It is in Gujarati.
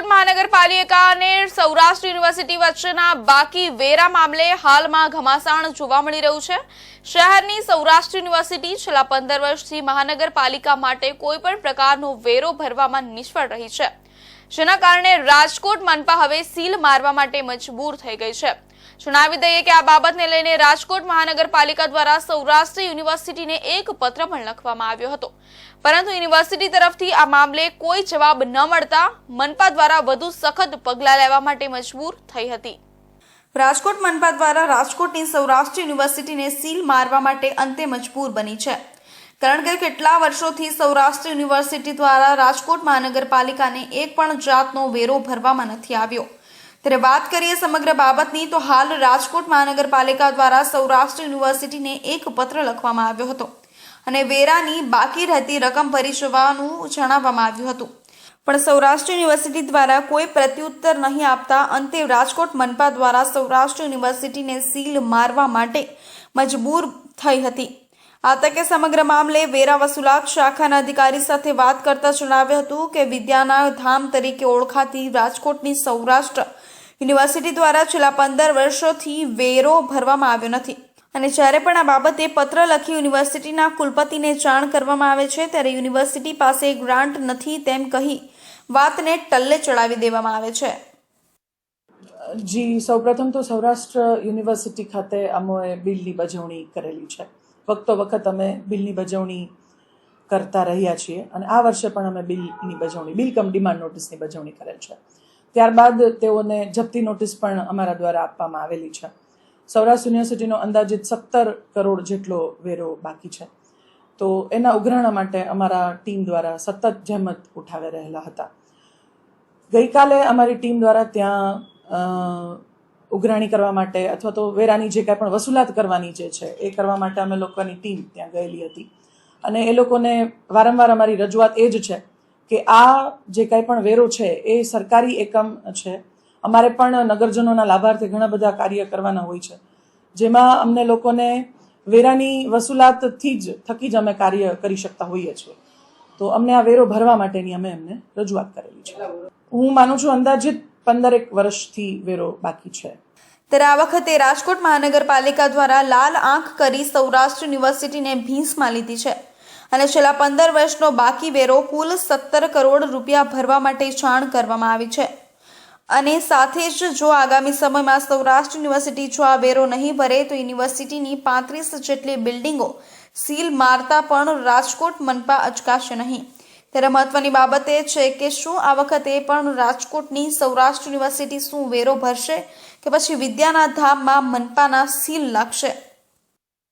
રાજકોટ મહાનગરપાલિકાને સૌરાષ્ટ્ર યુનિવર્સિટી વચ્ચેના બાકી વેરા મામલે હાલમાં ઘમાસાણ જોવા મળી રહ્યું છે. શહેરની સૌરાષ્ટ્ર યુનિવર્સિટી છેલ્લા પંદર વર્ષથી મહાનગરપાલિકા માટે કોઈ પણ પ્રકારનો વેરો ભરવામાં નિષ્ફળ રહી છે. જેના કારણે રાજકોટ મનપા હવે સીલ મારવા માટે મજબૂર થઈ ગઈ છે. જણાવી દઈએ કે આ બાબતને લઈને રાજકોટ મહાનગરપાલિકા દ્વારા સૌરાષ્ટ્ર યુનિવર્સિટીને એક પત્ર પણ લખવામાં આવ્યો હતો. પરંતુ યુનિવર્સિટી તરફથી આ મામલે કોઈ જવાબ ન મળતા મનપા દ્વારા વધુ સખત પગલાં લેવા માટે મજબૂર થઈ હતી. રાજકોટ મનપા દ્વારા રાજકોટની સૌરાષ્ટ્ર યુનિવર્સિટીને સીલ મારવા માટે અંતે મજબૂર બની છે. કારણ કે કેટલા વર્ષોથી સૌરાષ્ટ્ર યુનિવર્સિટી દ્વારા રાજકોટ મહાનગરપાલિકાને એક પણ જાતનો વેરો ભરવામાં નથી આવ્યો. ત્યારે વાત કરીએ સમગ્ર બાબતની, તો હાલ રાજકોટ મહાનગરપાલિકા દ્વારા સૌરાષ્ટ્ર યુનિવર્સિટીને એક પત્ર લખવામાં આવ્યો હતો અને વેરાની બાકી રહેતી રકમ ભરી જવાનું જણાવવામાં આવ્યું હતું. પણ સૌરાષ્ટ્ર યુનિવર્સિટી દ્વારા કોઈ પ્રત્યુત્તર નહીં આપતા અંતે રાજકોટ મનપા દ્વારા સૌરાષ્ટ્ર યુનિવર્સિટીને સીલ મારવા માટે મજબૂર થઈ હતી. આ તકે સમગ્ર મામલે વેરા વસૂલાત શાખાના અધિકારી સાથે વાત કરતા જણાવ્યું હતું કે વિદ્યાના ધામ તરીકે ઓળખાતી રાજકોટની સૌરાષ્ટ્ર યુનિવર્સિટી દ્વારા છેલ્લા પંદર વર્ષોથી વેરો ભરવામાં આવ્યો નથી. અને જ્યારે પણ આ બાબતે પત્ર લખી યુનિવર્સિટીના કુલપતિને જાણ કરવામાં આવે છે, ત્યારે યુનિવર્સિટી પાસે ગ્રાન્ટ નથી તેમ કહી વાતને ટલ્લે ચડાવી દેવામાં આવે છે. જી, સૌપ્રથમ તો સૌરાષ્ટ્ર યુનિવર્સિટી ખાતે અમોએ બિલની બજવણી કરેલી છે. વખતો વખત અમે બિલની બજવણી કરતા રહ્યા છીએ અને આ વર્ષે પણ અમે બિલની બજવણી, બિલ કમ ડિમાન્ડ નોટિસની બજવણી કરેલ છે. ત્યારબાદ તેઓને જપ્તી નોટિસ પણ અમારા દ્વારા આપવામાં આવેલી છે. સૌરાષ્ટ્ર યુનિવર્સિટીનો અંદાજિત સત્તર કરોડ જેટલો વેરો બાકી છે. તો એના ઉઘરાણા માટે અમારા ટીમ દ્વારા સતત જહેમત ઉઠાવી રહેલા હતા. ગઈકાલે અમારી ટીમ દ્વારા ત્યાં ઉઘરાણી કરવા માટે અથવા તો વેરાની જે કાંઈ પણ વસૂલાત કરવાની જે છે, એ કરવા માટે અમે લોકોની ટીમ ત્યાં ગયેલી હતી. અને એ લોકોને વારંવાર અમારી રજૂઆત એ જ છે કે આ જે કાંઈ પણ વેરો છે, એ સરકારી એકમ છે. અમારે પણ નગરજનોના લાભાર્થે ઘણા બધા કાર્ય કરવાના હોય છે. જેમાં અમને લોકોને વેરાની વસૂલાતથી જ થકી જ અમે કાર્ય કરી શકતા હોઈએ છીએ. તો અમને આ વેરો ભરવા માટેની અમે એમને રજૂઆત કરેલી છે. હું માનું છું અંદાજિત પંદરેક વર્ષથી વેરો બાકી છે. ત્યારે આ વખતે રાજકોટ મહાનગરપાલિકા દ્વારા લાલ આંખ કરી સૌરાષ્ટ્ર યુનિવર્સિટીને ભીંસમાં લીધી છે. અને છેલ્લા પંદર વર્ષનો બાકી વેરો કુલ સત્તર કરોડ રૂપિયા ભરવા માટે જાણ કરવામાં આવી છે. અને સાથે જ જો આગામી સમયમાં સૌરાષ્ટ્ર યુનિવર્સિટી જો આ વેરો નહીં ભરે, તો યુનિવર્સિટીની પાંત્રીસ જેટલી બિલ્ડિંગો સીલ મારતા પણ રાજકોટ મનપા અચકાશે નહીં. ત્યારે મહત્વની બાબત એ છે કે શું આ વખતે પણ રાજકોટની સૌરાષ્ટ્ર યુનિવર્સિટી શું વેરો ભરશે કે પછી વિદ્યાના ધામમાં મનપાના સીલ લાગશે?